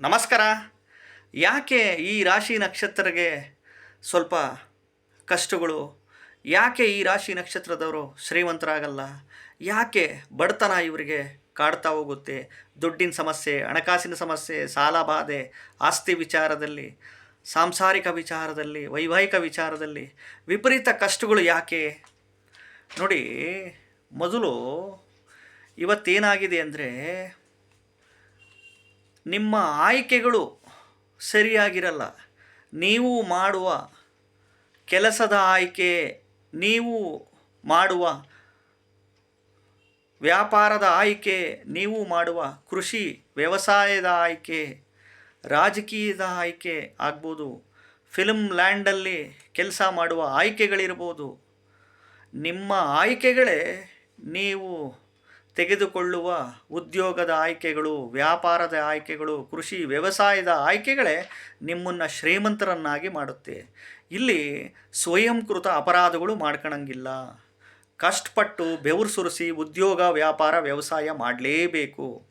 ನಮಸ್ಕಾರ. ಯಾಕೆ ಈ ರಾಶಿ ನಕ್ಷತ್ರಗೆ ಸ್ವಲ್ಪ ಕಷ್ಟಗಳು? ಯಾಕೆ ಈ ರಾಶಿ ನಕ್ಷತ್ರದವರು ಶ್ರೀಮಂತರಾಗಲ್ಲ? ಯಾಕೆ ಬಡತನ ಇವರಿಗೆ ಕಾಡ್ತಾ ಹೋಗುತ್ತೆ? ದುಡ್ಡಿನ ಸಮಸ್ಯೆ, ಹಣಕಾಸಿನ ಸಮಸ್ಯೆ, ಸಾಲ ಬಾಧೆ, ಆಸ್ತಿ ವಿಚಾರದಲ್ಲಿ, ಸಾಂಸಾರಿಕ ವಿಚಾರದಲ್ಲಿ, ವೈವಾಹಿಕ ವಿಚಾರದಲ್ಲಿ ವಿಪರೀತ ಕಷ್ಟಗಳು ಯಾಕೆ? ನೋಡಿ, ಮೊದಲು ಇವತ್ತೇನಾಗಿದೆ ಅಂದರೆ ನಿಮ್ಮ ಆಯ್ಕೆಗಳು ಸರಿಯಾಗಿರಲ್ಲ. ನೀವು ಮಾಡುವ ಕೆಲಸದ ಆಯ್ಕೆ, ನೀವು ಮಾಡುವ ವ್ಯಾಪಾರದ ಆಯ್ಕೆ, ನೀವು ಮಾಡುವ ಕೃಷಿ, ವ್ಯವಸಾಯದ ಆಯ್ಕೆ, ರಾಜಕೀಯದ ಆಯ್ಕೆ ಆಗ್ಬೋದು. ಫಿಲ್ಮ್ ಲ್ಯಾಂಡಲ್ಲಿ ಕೆಲಸ ಮಾಡುವ ಆಯ್ಕೆಗಳಿರ್ಬೋದು. ನಿಮ್ಮ ಆಯ್ಕೆಗಳೇ ನೀವು ತೆಗೆದುಕೊಳ್ಳುವ ಉದ್ಯೋಗದ ಆಯ್ಕೆಗಳು, ವ್ಯಾಪಾರದ ಆಯ್ಕೆಗಳು, ಕೃಷಿ, ವ್ಯವಸಾಯದ ಆಯ್ಕೆಗಳೇ ನಿಮ್ಮನ್ನು ಶ್ರೀಮಂತರನ್ನಾಗಿ ಮಾಡುತ್ತೆ. ಇಲ್ಲಿ ಸ್ವಯಂಕೃತ ಅಪರಾಧಗಳು ಮಾಡ್ಕೊಳಂಗಿಲ್ಲ ಕಷ್ಟಪಟ್ಟು ಬೆವರು ಸುರಿಸಿ ಉದ್ಯೋಗ, ವ್ಯಾಪಾರ, ವ್ಯವಸಾಯ ಮಾಡಲೇಬೇಕು.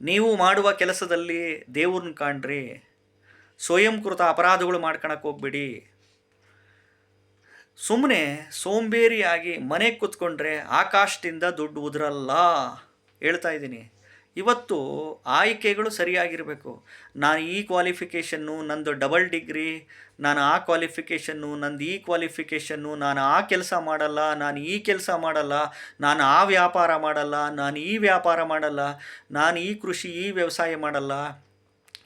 ನೀವು ಮಾಡುವ ಕೆಲಸದಲ್ಲಿ ದೇವ್ರನ್ನ ಕಾಣ್ರಿ. ಸ್ವಯಂಕೃತ ಅಪರಾಧಗಳು ಮಾಡ್ಕೊಳಕ್ಕೆ ಹೋಗ್ಬಿಡಿ. ಸುಮ್ಮನೆ ಸೋಂಬೇರಿಯಾಗಿ ಮನೆ ಕೂತ್ಕೊಂಡ್ರೆ ಆಕಾಶದಿಂದ ದುಡ್ಡು ಉದುರಲ್ಲ ಹೇಳ್ತಾ ಇದ್ದೀನಿ. ಇವತ್ತು ಆಯ್ಕೆಗಳು ಸರಿಯಾಗಿರಬೇಕು. ನಾನು ಈ ಕ್ವಾಲಿಫಿಕೇಷನ್ನು ನಂದು ಡಬಲ್ ಡಿಗ್ರಿ ನಾನು ಆ ಕ್ವಾಲಿಫಿಕೇಷನ್ನು ನಂದು ಈ ಕ್ವಾಲಿಫಿಕೇಷನ್ನು ನಾನು ಆ ಕೆಲಸ ಮಾಡಲ್ಲ, ನಾನು ಈ ಕೆಲಸ ಮಾಡಲ್ಲ, ನಾನು ಆ ವ್ಯಾಪಾರ ಮಾಡಲ್ಲ, ನಾನು ಈ ವ್ಯಾಪಾರ ಮಾಡಲ್ಲ, ನಾನು ಈ ಕೃಷಿ, ಈ ವ್ಯವಸಾಯ ಮಾಡಲ್ಲ.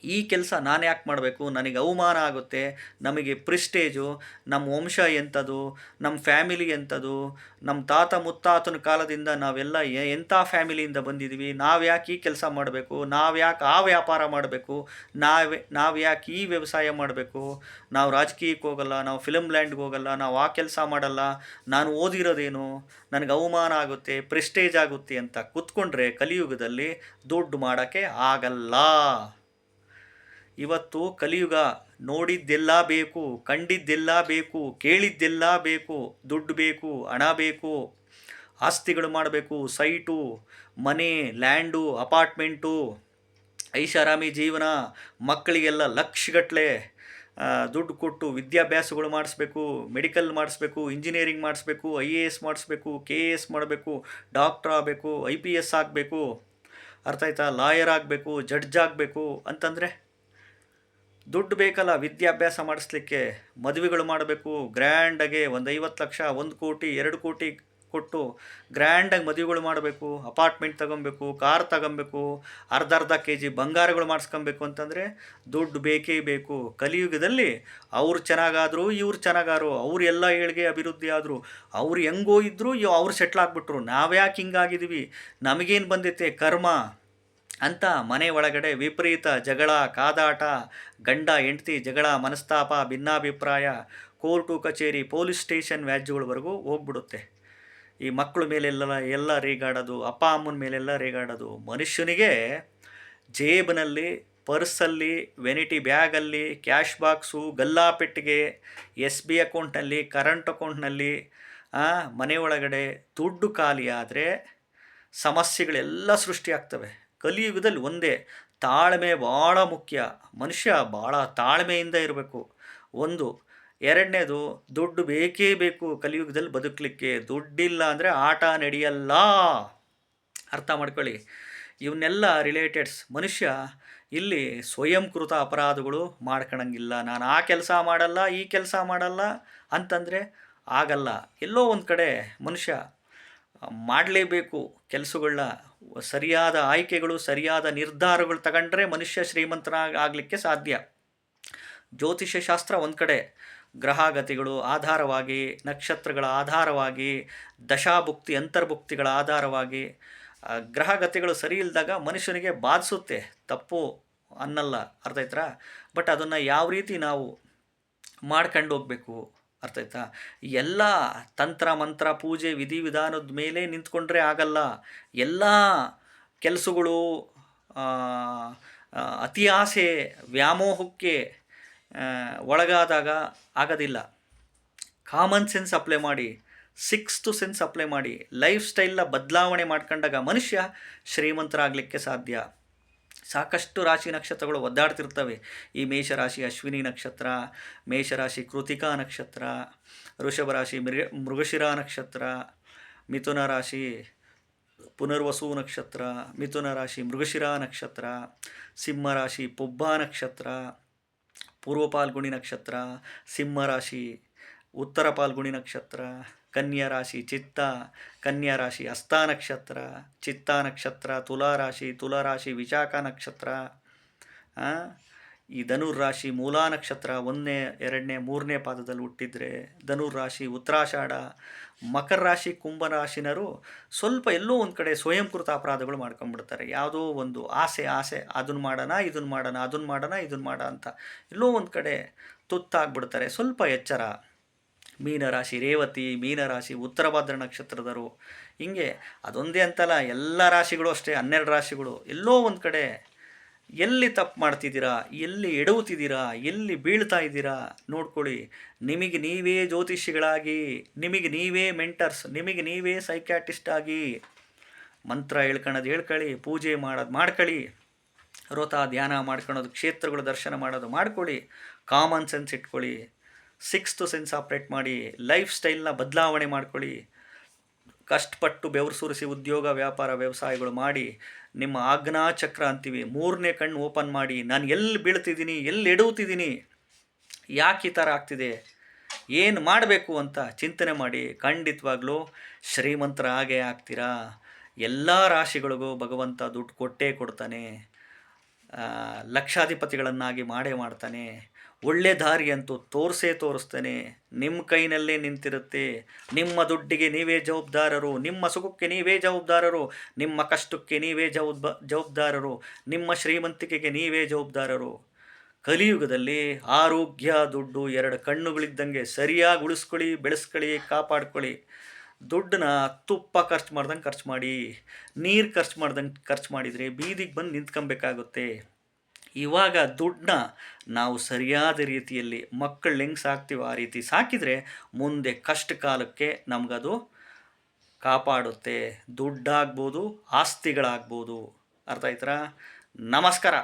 ಈ ಕೆಲಸ ನಾನು ಯಾಕೆ ಮಾಡಬೇಕು? ನನಗೆ ಅವಮಾನ ಆಗುತ್ತೆ. ನಮಗೆ ಪ್ರಿಸ್ಟೇಜು. ನಮ್ಮ ವಂಶ ಎಂಥದ್ದು ನಮ್ಮ ಫ್ಯಾಮಿಲಿ ಎಂಥದ್ದು ನಮ್ಮ ತಾತ ಮುತ್ತಾತನ ಕಾಲದಿಂದ ನಾವೆಲ್ಲ ಎಂಥ ಫ್ಯಾಮಿಲಿಯಿಂದ ಬಂದಿದ್ದೀವಿ ನಾವು ಯಾಕೆ ಈ ಕೆಲಸ ಮಾಡಬೇಕು? ನಾವು ಯಾಕೆ ಆ ವ್ಯಾಪಾರ ಮಾಡಬೇಕು? ನಾವೇ, ನಾವು ಯಾಕೆ ಈ ವ್ಯವಸಾಯ ಮಾಡಬೇಕು? ನಾವು ರಾಜಕೀಯಕ್ಕೆ ಹೋಗಲ್ಲ, ನಾವು ಫಿಲಮ್ ಲ್ಯಾಂಡ್ಗೆ ಹೋಗಲ್ಲ, ನಾವು ಆ ಕೆಲಸ ಮಾಡಲ್ಲ. ನಾನು ಓದಿರೋದೇನು? ನನಗೆ ಅವಮಾನ ಆಗುತ್ತೆ, ಪ್ರೆಸ್ಟೇಜ್ ಆಗುತ್ತೆ ಅಂತ ಕೂತ್ಕೊಂಡ್ರೆ ಕಲಿಯುಗದಲ್ಲಿ ದುಡ್ಡು ಮಾಡೋಕ್ಕೆ ಆಗಲ್ಲ. ಇವತ್ತು ಕಲಿಯುಗ ನೋಡಿದ್ದೆಲ್ಲ ಬೇಕು, ಕಂಡಿದ್ದೆಲ್ಲ ಬೇಕು, ಕೇಳಿದ್ದೆಲ್ಲ ಬೇಕು, ದುಡ್ಡು ಬೇಕು, ಹಣ ಬೇಕು, ಆಸ್ತಿಗಳು ಮಾಡಬೇಕು, ಸೈಟು, ಮನೆ, ಲ್ಯಾಂಡು, ಅಪಾರ್ಟ್ಮೆಂಟು, ಐಷಾರಾಮಿ ಜೀವನ, ಮಕ್ಕಳಿಗೆಲ್ಲ ಲಕ್ಷಗಟ್ಟಲೆ ದುಡ್ಡು ಕೊಟ್ಟು ವಿದ್ಯಾಭ್ಯಾಸಗಳು ಮಾಡಿಸ್ಬೇಕು, ಮೆಡಿಕಲ್ ಮಾಡಿಸ್ಬೇಕು, ಇಂಜಿನಿಯರಿಂಗ್ ಮಾಡಿಸ್ಬೇಕು, ಐ ಎ ಎಸ್ ಮಾಡಿಸ್ಬೇಕು, ಕೆ ಎ ಎಸ್ ಮಾಡಬೇಕು, ಡಾಕ್ಟ್ರ್ ಆಗಬೇಕು, ಐ ಪಿ ಎಸ್ ಆಗಬೇಕು, ಅರ್ಥ ಆಯ್ತಾ, ಲಾಯರ್ ಆಗಬೇಕು, ಜಡ್ಜ್ ಆಗಬೇಕು ಅಂತಂದರೆ ದುಡ್ಡು ಬೇಕಲ್ಲ, ವಿದ್ಯಾಭ್ಯಾಸ ಮಾಡಿಸ್ಲಿಕ್ಕೆ ಮದುವೆಗಳು ಮಾಡಬೇಕು. ಗ್ರ್ಯಾಂಡಾಗೆ ಒಂದು ಐವತ್ತು ಲಕ್ಷ, ಒಂದು ಕೋಟಿ, ಎರಡು ಕೋಟಿ ಕೊಟ್ಟು ಗ್ರ್ಯಾಂಡಾಗಿ ಮದುವೆಗಳು ಮಾಡಬೇಕು. ಅಪಾರ್ಟ್ಮೆಂಟ್ ತಗೊಬೇಕು ಕಾರ್ ತಗೊಬೇಕು, ಅರ್ಧ ಅರ್ಧ ಕೆ ಜಿ ಬಂಗಾರಗಳು ಮಾಡಿಸ್ಕೊಬೇಕು ಅಂತಂದರೆ ದುಡ್ಡು ಬೇಕೇ ಬೇಕು. ಕಲಿಯುಗದಲ್ಲಿ ಅವ್ರು ಚೆನ್ನಾಗಾದರು, ಇವ್ರು ಚೆನ್ನಾಗಾರು, ಅವ್ರು ಎಲ್ಲ ಏಳಿಗೆ ಅಭಿವೃದ್ಧಿ ಆದರು, ಅವ್ರು ಹೆಂಗೋ ಇದ್ದರು ಅವ್ರು ಸೆಟ್ಲ್ ಆಗಿಬಿಟ್ರು. ನಾವ್ಯಾಕೆ ಹಿಂಗಾಗಿದ್ದೀವಿ? ನಮಗೇನು ಬಂದೈತೆ? ಕರ್ಮ. ಅಂತ ಮನೆ ಒಳಗಡೆ ವಿಪರೀತ ಜಗಳ ಕಾದಾಟ ಗಂಡ ಹೆಂಡತಿ ಜಗಳ ಮನಸ್ತಾಪ ಭಿನ್ನಾಭಿಪ್ರಾಯ ಕೋರ್ಟು ಕಚೇರಿ ಪೊಲೀಸ್ ಸ್ಟೇಷನ್ ವ್ಯಾಜ್ಯಗಳವರೆಗೂ ಹೋಗ್ಬಿಡುತ್ತೆ. ಈ ಮಕ್ಕಳ ಮೇಲೆಲ್ಲ ಎಲ್ಲ ರೇಗಾಡೋದು ಅಪ್ಪ ಅಮ್ಮನ ಮೇಲೆಲ್ಲ ರೇಗಾಡೋದು ಮನುಷ್ಯನಿಗೆ ಜೇಬಿನಲ್ಲಿ ಪರ್ಸಲ್ಲಿ ವೆನಿಟಿ ಬ್ಯಾಗಲ್ಲಿ ಕ್ಯಾಶ್ ಬಾಕ್ಸು ಗಲ್ಲಾಪೆಟ್ಟಿಗೆ ಎಸ್ ಬಿ ಅಕೌಂಟ್ನಲ್ಲಿ ಕರೆಂಟ್ ಅಕೌಂಟ್ನಲ್ಲಿ ಆ, ಮನೆ ಒಳಗಡೆ ದುಡ್ಡು ಖಾಲಿಯಾದರೆ ಸಮಸ್ಯೆಗಳೆಲ್ಲ ಸೃಷ್ಟಿಯಾಗ್ತವೆ. ಕಲಿಯುಗದಲ್ಲಿ ಒಂದೇ. ತಾಳ್ಮೆ ಭಾಳ ಮುಖ್ಯ. ಮನುಷ್ಯ ಭಾಳ ತಾಳ್ಮೆಯಿಂದ ಇರಬೇಕು. ಒಂದು, ಎರಡನೇದು ದುಡ್ಡು ಬೇಕೇ ಬೇಕು ಕಲಿಯುಗದಲ್ಲಿ ಬದುಕಲಿಕ್ಕೆ. ದುಡ್ಡಿಲ್ಲ ಅಂದರೆ ಆಟ ನಡೆಯಲ್ಲ. ಅರ್ಥ ಮಾಡ್ಕೊಳ್ಳಿ. ಇವನ್ನೆಲ್ಲ ರಿಲೇಟೆಡ್ಸ್ ಮನುಷ್ಯ ಇಲ್ಲಿ ಸ್ವಯಂಕೃತ ಅಪರಾಧಗಳು ಮಾಡ್ಕೊಳಂಗಿಲ್ಲ ನಾನು ಆ ಕೆಲಸ ಮಾಡಲ್ಲ, ಈ ಕೆಲಸ ಮಾಡಲ್ಲ ಅಂತಂದರೆ ಆಗಲ್ಲ. ಎಲ್ಲೋ ಒಂದು ಕಡೆ ಮನುಷ್ಯ ಮಾಡಲೇಬೇಕು ಕೆಲಸಗಳನ್ನ ಸರಿಯಾದ ಆಯ್ಕೆಗಳು, ಸರಿಯಾದ ನಿರ್ಧಾರಗಳು ತಗೊಂಡ್ರೆ ಮನುಷ್ಯ ಶ್ರೀಮಂತನಾಗ ಆಗಲಿಕ್ಕೆ ಸಾಧ್ಯ. ಜ್ಯೋತಿಷ್ಯ ಶಾಸ್ತ್ರ ಒಂದು ಕಡೆ. ಗ್ರಹಗತಿಗಳು ಆಧಾರವಾಗಿ, ನಕ್ಷತ್ರಗಳ ಆಧಾರವಾಗಿ, ದಶಾಭುಕ್ತಿ, ಅಂತರ್ಭುಕ್ತಿಗಳ ಆಧಾರವಾಗಿ ಗ್ರಹಗತಿಗಳು ಸರಿ ಇಲ್ಲದಾಗ ಮನುಷ್ಯನಿಗೆ ಬಾಧಿಸುತ್ತೆ. ತಪ್ಪು ಅನ್ನಲ್ಲ. ಅರ್ಥ ಬಟ್ ಅದನ್ನು ಯಾವ ರೀತಿ ನಾವು ಮಾಡ್ಕೊಂಡು ಹೋಗಬೇಕು ಅರ್ಥ ಆಯ್ತಾ? ಎಲ್ಲ ತಂತ್ರ, ಮಂತ್ರ, ಪೂಜೆ, ವಿಧಿ, ವಿಧಾನದ ಮೇಲೆ ನಿಂತ್ಕೊಂಡ್ರೆ ಆಗಲ್ಲ. ಎಲ್ಲ ಕೆಲಸಗಳು ಅತಿ ಆಸೆ ವ್ಯಾಮೋಹಕ್ಕೆ ಒಳಗಾದಾಗ ಆಗೋದಿಲ್ಲ. ಕಾಮನ್ ಸೆನ್ಸ್ ಅಪ್ಲೈ ಮಾಡಿ ಸಿಕ್ಸ್ತು ಸೆನ್ಸ್ ಅಪ್ಲೈ ಮಾಡಿ ಲೈಫ್ ಸ್ಟೈಲ್ನ ಬದಲಾವಣೆ ಮಾಡ್ಕೊಂಡಾಗ ಮನುಷ್ಯ ಶ್ರೀಮಂತರಾಗಲಿಕ್ಕೆ ಸಾಧ್ಯ. ಸಾಕಷ್ಟು ರಾಶಿ ನಕ್ಷತ್ರಗಳು ಒದ್ದಾಡ್ತಿರ್ತವೆ. ಈ ಮೇಷರಾಶಿ ಅಶ್ವಿನಿ ನಕ್ಷತ್ರ, ಮೇಷರಾಶಿ ಕೃತಿಕಾ ನಕ್ಷತ್ರ ಋಷಭ ರಾಶಿ ಮೃಗ, ಮೃಗಶಿರ ನಕ್ಷತ್ರ, ಮಿಥುನ ರಾಶಿ ಪುನರ್ವಸು ನಕ್ಷತ್ರ, ಮಿಥುನ ರಾಶಿ ಮೃಗಶಿರ ನಕ್ಷತ್ರ, ಸಿಂಹ ರಾಶಿ ಪುಬ್ಬ ನಕ್ಷತ್ರ, ಪೂರ್ವ ಪಾಲ್ಗುಣಿ ನಕ್ಷತ್ರ, ಸಿಂಹ ರಾಶಿ ಉತ್ತರ ಪಾಲ್ಗುಣಿ ನಕ್ಷತ್ರ ಕನ್ಯಾ ರಾಶಿ ಚಿತ್ತ, ಕನ್ಯಾ ರಾಶಿ ಹಸ್ತ ನಕ್ಷತ್ರ, ಚಿತ್ತ ನಕ್ಷತ್ರ, ತುಲಾ ರಾಶಿ ತುಲಾ ರಾಶಿ ವಿಶಾಖ ನಕ್ಷತ್ರ ಈ ಧನುರ್ ರಾಶಿ ಮೂಲಾ ನಕ್ಷತ್ರ ಒಂದನೇ, ಎರಡನೇ, ಮೂರನೇ ಪಾದದಲ್ಲಿ ಹುಟ್ಟಿದ್ರೆ ಧನುರ್ ರಾಶಿ ಉತ್ತರಾಷಾಢ, ಮಕರ ರಾಶಿ ಕುಂಭ ರಾಶಿನರು ಸ್ವಲ್ಪ ಎಲ್ಲೋ ಒಂದು ಕಡೆ ಸ್ವಯಂಕೃತ ಅಪರಾಧಗಳು ಮಾಡ್ಕೊಂಡ್ಬಿಡ್ತಾರೆ. ಯಾವುದೋ ಒಂದು ಆಸೆ ಆಸೆ ಅದನ್ನು ಮಾಡೋಣ ಇದನ್ನು ಮಾಡೋಣ ಅದನ್ನು ಮಾಡೋಣ ಇದನ್ನು ಮಾಡ ಅಂತ ಎಲ್ಲೋ ಒಂದು ಕಡೆ ತುತ್ತಾಗ್ಬಿಡ್ತಾರೆ. ಸ್ವಲ್ಪ ಎಚ್ಚರ. ಮೀನರಾಶಿ ರೇವತಿ, ಮೀನರಾಶಿ ಉತ್ತರ ಭದ್ರ ನಕ್ಷತ್ರದರು ಹಿಂಗೆ ಅದೊಂದೇ ಅಂತಲ್ಲ, ಎಲ್ಲ ರಾಶಿಗಳು ಅಷ್ಟೇ, ಹನ್ನೆರಡು ರಾಶಿಗಳು. ಎಲ್ಲೋ ಒಂದು ಕಡೆ ಎಲ್ಲಿ ತಪ್ಪು ಮಾಡ್ತಿದ್ದೀರಾ, ಎಲ್ಲಿ ಎಡವುತ್ತಿದ್ದೀರಾ, ಎಲ್ಲಿ ಬೀಳ್ತಾ ಇದ್ದೀರಾ ನೋಡ್ಕೊಳ್ಳಿ. ನಿಮಗೆ ನೀವೇ ಜ್ಯೋತಿಷಿಗಳಾಗಿ, ನಿಮಗೆ ನೀವೇ ಮೆಂಟರ್ಸ್, ನಿಮಗೆ ನೀವೇ ಸೈಕ್ಯಾಟಿಸ್ಟ್ ಆಗಿ ಮಂತ್ರ ಹೇಳ್ಕೊಳ್ಳೋದು ಹೇಳ್ಕೊಳ್ಳಿ ಪೂಜೆ ಮಾಡೋದು ಮಾಡ್ಕೊಳ್ಳಿ ವ್ರತ, ಧ್ಯಾನ ಮಾಡ್ಕೊಳೋದು ಕ್ಷೇತ್ರಗಳು ದರ್ಶನ ಮಾಡೋದು ಮಾಡ್ಕೊಳ್ಳಿ. ಕಾಮನ್ ಸೆನ್ಸ್ ಇಟ್ಕೊಳ್ಳಿ. ಸಿಕ್ಸ್ತ್ ಸೆನ್ಸ್ ಆಪ್ರೇಟ್ ಮಾಡಿ ಲೈಫ್ ಸ್ಟೈಲ್ನ ಬದಲಾವಣೆ ಮಾಡ್ಕೊಳ್ಳಿ. ಕಷ್ಟಪಟ್ಟು ಬೆವರು ಸುರಿಸಿ ಉದ್ಯೋಗ, ವ್ಯಾಪಾರ, ವ್ಯವಸಾಯಗಳು ಮಾಡಿ ನಿಮ್ಮ ಆಜ್ಞಾ ಚಕ್ರ ಅಂತೀವಿ. ಮೂರನೇ ಕಣ್ಣು ಓಪನ್ ಮಾಡಿ, ನಾನು ಎಲ್ಲಿ ಬೀಳ್ತಿದ್ದೀನಿ, ಎಲ್ಲಿ ಎಡುವುತ್ತಿದ್ದೀನಿ ಯಾಕೆ ಈ ಥರ ಆಗ್ತಿದೆ, ಏನು ಮಾಡಬೇಕು ಅಂತ ಚಿಂತನೆ ಮಾಡಿ ಖಂಡಿತವಾಗ್ಲೂ ಶ್ರೀಮಂತರ ಹಾಗೆ ಆಗ್ತೀರಾ? ಎಲ್ಲ ರಾಶಿಗಳಿಗೂ ಭಗವಂತ ದುಡ್ಡು ಕೊಟ್ಟೇ ಕೊಡ್ತಾನೆ. ಲಕ್ಷಾಧಿಪತಿಗಳನ್ನಾಗಿ ಮಾಡೇ ಮಾಡ್ತಾನೆ. ಒಳ್ಳೆ ದಾರಿ ಅಂತೂ ತೋರಿಸೇ ತೋರಿಸ್ತೇನೆ. ನಿಮ್ಮ ಕೈನಲ್ಲೇ ನಿಂತಿರುತ್ತೆ. ನಿಮ್ಮ ದುಡ್ಡಿಗೆ ನೀವೇ ಜವಾಬ್ದಾರರು. ನಿಮ್ಮ ಸುಖಕ್ಕೆ ನೀವೇ ಜವಾಬ್ದಾರರು. ನಿಮ್ಮ ಕಷ್ಟಕ್ಕೆ ನೀವೇ ಜವಾಬ್ದಾ ಜವಾಬ್ದಾರರು. ನಿಮ್ಮ ಶ್ರೀಮಂತಿಕೆಗೆ ನೀವೇ ಜವಾಬ್ದಾರರು. ಕಲಿಯುಗದಲ್ಲಿ ಆರೋಗ್ಯ, ದುಡ್ಡು ಎರಡು ಕಣ್ಣುಗಳಿದ್ದಂಗೆ ಸರಿಯಾಗಿ ಉಳಿಸ್ಕೊಳ್ಳಿ, ಬೆಳೆಸ್ಕೊಳ್ಳಿ, ಕಾಪಾಡ್ಕೊಳ್ಳಿ. ದುಡ್ಡನ್ನ ತುಪ್ಪ ಖರ್ಚು ಮಾಡ್ದಂಗೆ ಖರ್ಚು ಮಾಡಿ, ನೀರು ಖರ್ಚು ಮಾಡ್ದಂಗೆ ಖರ್ಚು ಮಾಡಿದರೆ ಬೀದಿಗೆ ಬಂದು ನಿಂತ್ಕೊಬೇಕಾಗುತ್ತೆ. ಇವಾಗ ದುಡ್ಡನ್ನ ನಾವು ಸರಿಯಾದ ರೀತಿಯಲ್ಲಿ ಮಕ್ಕಳು ಹೆಂಗೆ ಸಾಕ್ತೀವೋ ಆ ರೀತಿ ಸಾಕಿದರೆ ಮುಂದೆ ಕಷ್ಟ ಕಾಲಕ್ಕೆ ನಮಗದು ಕಾಪಾಡುತ್ತೆ. ದುಡ್ಡಾಗ್ಬೋದು, ಆಸ್ತಿಗಳಾಗ್ಬೋದು. ಅರ್ಥ ಆಯ್ತರಾ? ನಮಸ್ಕಾರ.